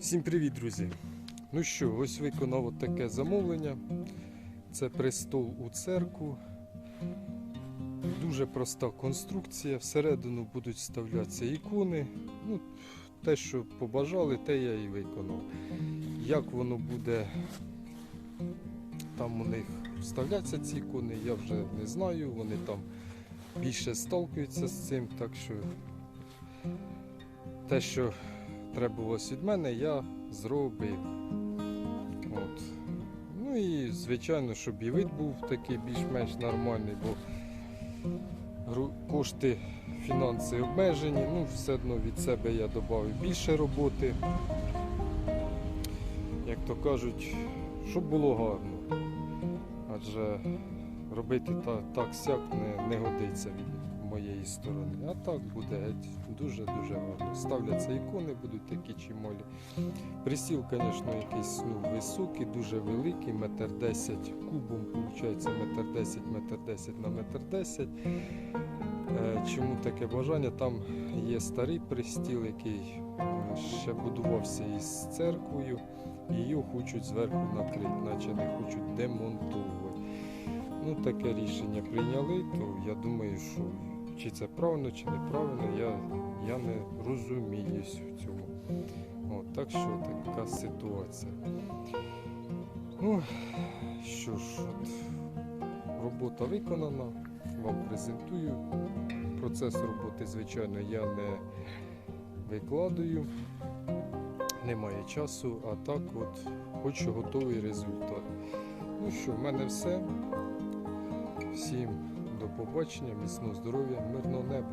Всім привіт, друзі! Ну що, ось виконав от таке замовлення. Це престол у церкву. Дуже проста конструкція. Всередину будуть вставлятися ікони. Ну, те, що побажали, те я і виконав. Як воно буде там у них вставляться ці ікони, я вже не знаю. Вони там більше сталкуються з цим, так що те, що требувалось від мене, я зробив. От. Ну і звичайно, щоб і вид був такий більш-менш нормальний, бо кошти, фінанси обмежені, ну все одно від себе я додав більше роботи. Як то кажуть, щоб було гарно. Адже робити так сяк не, не годиться моєї сторони. А так буде дуже-дуже гарно. Ставляться ікони, будуть такі чимолі. Присіл, звісно, якийсь ну, високий, дуже великий, метр десять кубом, виходить, метр десять, метр десять на метр десять. Е, Чому таке бажання? Там є старий пристіл, який е, ще будувався із церквою, і його хочуть зверху накрити, наче не хочуть демонтувати. Ну, таке рішення прийняли, то я думаю, що чи це правильно, чи неправильно, я, я не розуміюсь в цьому. От, так що така ситуація. Ну, що ж, от, робота виконана, вам презентую. Процес роботи, звичайно, я не викладаю, немає часу, а так от хочу готовий результат. Ну що, в мене все. Всім до побачення, міцного здоров'я, мирного неба.